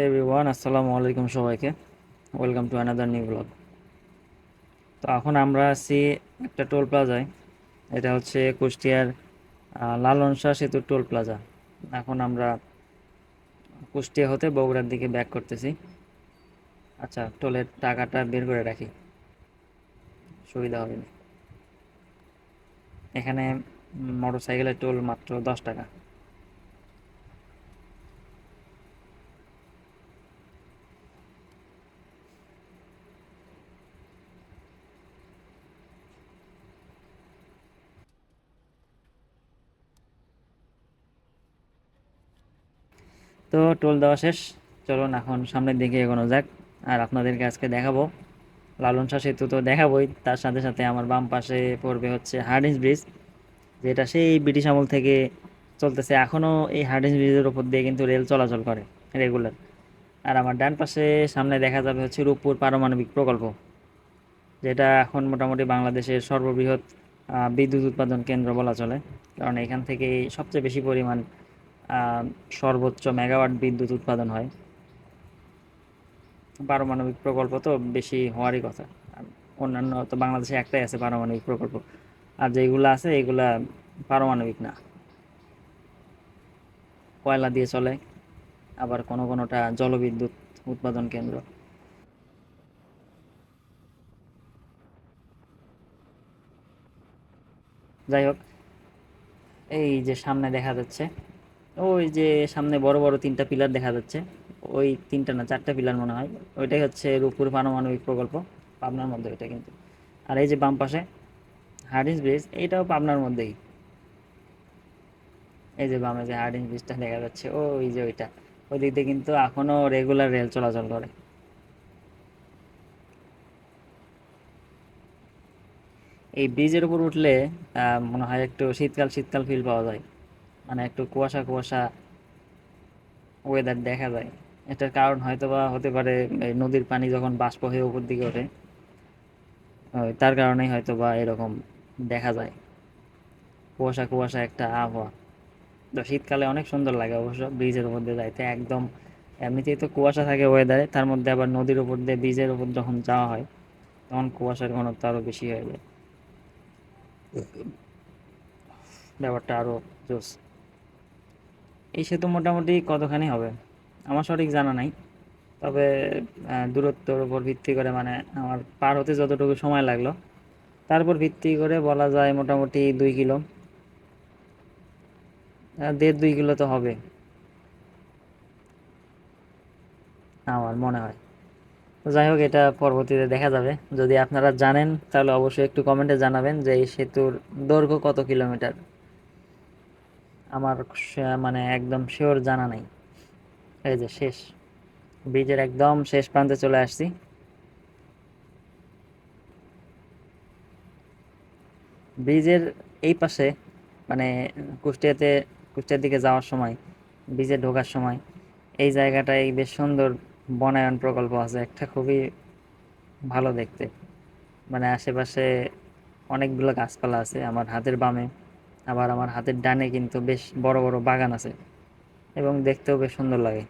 Everyone আসসালামু আলাইকুম সবাইকে। Welcome to another new blog তো এখন আমরা আছি একটা টোল প্লাজায়। এটা হচ্ছে কুষ্টিয়ার আহ, লালন শাহ সেতু টোল প্লাজা। এখন আমরা কুষ্টিয়া হতে বগুড়ার দিকে ব্যাক করতেছি। আচ্ছা টোলের টাকাটা বের করে রাখি। সুবিধা হবে না। এখানে মোটর সাইকেলের টোল মাত্র দশ টাকা। তো টোল দেওয়া শেষ। চলুন এখন সামনের দিকে এগোনো যাক। আর আপনাদেরকে আজকে দেখাবো। লালন শাহ সেতু তো দেখাবোই। তার সাথে সাথে আমার বাম পাশে পড়বে হচ্ছে হার্ডিঞ্জ ব্রিজ, যেটা সেই ব্রিটিশ আমল থেকে চলতেছে। এখনও এই হার্ডিঞ্জ ব্রিজের উপর দিয়ে কিন্তু রেল চলাচল করে রেগুলার। আর আমার ডান পাশে সামনে দেখা যাবে হচ্ছে রূপপুর পারমাণবিক প্রকল্প, যেটা এখন মোটামুটি বাংলাদেশের সর্ববৃহৎ বিদ্যুৎ উৎপাদন কেন্দ্র বলা চলে। কারণ এখান থেকে সবচেয়ে বেশি পরিমাণ সর্বোচ্চ মেগাওয়াট বিদ্যুৎ উৎপাদন হয়। পারমাণবিক প্রকল্প তো বেশি হওয়ারই কথা। অন্যান্য তো বাংলাদেশে একটাই আছে পারমাণবিক প্রকল্প। আর যেগুলো আছে, এগুলা পারমাণবিক না। কয়লা দিয়ে চলে, আবার কোনো কোনোটা জলবিদ্যুৎ উৎপাদন কেন্দ্র। যাই হোক, এই যে সামনে দেখা যাচ্ছে ওই যে সামনে বড় বড় তিনটা পিলার দেখা যাচ্ছে। ওই তিনটা না, চারটা পিলার মনে হয়। ওইটাই হচ্ছে রূপপুর পারমাণবিক প্রকল্প, পাবনার মধ্যে ওইটা কিন্তু। আর এই যে বাম পাশে হার্ডিঞ্জ ব্রিজ এইটাও পাবনার মধ্যেই। এই যে বামে যে হার্ডিঞ্জ ব্রিজটা দেখা যাচ্ছে, ওই যে ওইটা। ওই দিক দিয়ে কিন্তু এখনও রেগুলার রেল চলাচল করে। এই ব্রিজের উপর উঠলে মনে হয় একটু শীতকাল শীতকাল ফিল পাওয়া যায়। মানে একটু কুয়াশা কুয়াশা ওয়েদার দেখা যায়। এটার কারণ হয়তো বা হতে পারে নদীর পানি যখন বাষ্প হয়ে উপর দিকে ওঠে তার কারণেই হয়তো বা এরকম দেখা যায়। কুয়াশা কুয়াশা একটা আবহাওয়া। তো শীতকালে অনেক সুন্দর লাগে অবশ্য ব্রিজের উপর দিয়ে যাইতে। একদম এমনিতেই তো কুয়াশা থাকে ওয়েদারে তার মধ্যে আবার নদীর উপর দিয়ে, ব্রিজের উপর যখন যাওয়া হয়, তখন কুয়াশার ঘনত্ব আরও বেশি হয়ে যায়। ব্যাপারটা আরও জোস এই সেতু মোটামুটি কতখানি হবে? আমার সঠিক জানা নাই। তবে দূরত্বর উপর ভিত্তি করে মানে আমার পার হতে যতটুকু সময় লাগল, তার উপর ভিত্তি করে বলা যায় মোটামুটি দুই কিলো। দেড় দুই কিলো তো হবে। আমার মনে হয়। যাই হোক, এটা পরবর্তীতে দেখা যাবে। যদি আপনারা জানেন, তাহলে অবশ্যই একটু কমেন্টে জানাবেন যে এই সেতুর দৈর্ঘ্য কত কিলোমিটার। আমার মানে একদম শিওর জানা নাই। এই যে শেষ। ব্রিজের একদম শেষ প্রান্তে চলে আসছি। ব্রিজের এই পাশে মানে কুষ্টিয়াতে, কুষ্টিয়ার দিকে যাওয়ার সময়, ব্রিজে ঢোকার সময়, এই জায়গাটায় বেশ সুন্দর বনায়ন প্রকল্প আছে। একটা খুবই ভালো দেখতে। মানে আশেপাশে অনেকগুলো গাছপালা আছে আমার হাতের বামে। আবার আমার হাতের ডানে কিন্তু বেশ বড় বড় বাগান আছে এবং দেখতেও বেশ সুন্দর লাগে।